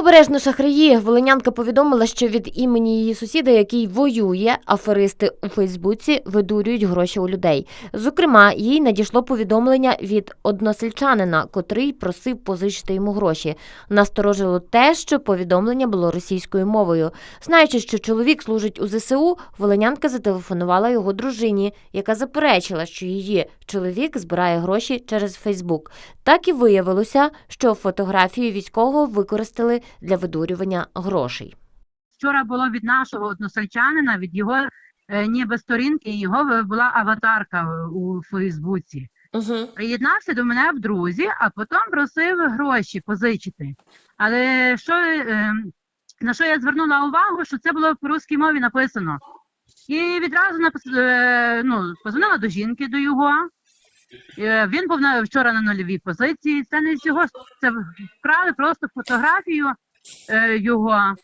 Обережно шахраї. Волинянка повідомила, що від імені її сусіда, який воює, аферисти у Фейсбуці видурюють гроші у людей. Зокрема, їй надійшло повідомлення від односельчанина, котрий просив позичити йому гроші. Насторожило те, що повідомлення було російською мовою. Знаючи, що чоловік служить у ЗСУ, Волинянка зателефонувала його дружині, яка заперечила, що її чоловік збирає гроші через Фейсбук. Так і виявилося, що фотографію військового використали для видурювання грошей. Вчора було від нашого односельчанина, від його е, ніби сторінки, його була аватарка у Фейсбуці. Угу. Приєднався до мене в друзі, а потім просив гроші позичити. Але що, е, на що я звернула увагу, що це було по русській мові написано. І відразу е, ну, позвонила до жінки, до його. Е, Він був вчора на нульовій позиції. Це не з його, це вкрали просто фотографію е, його.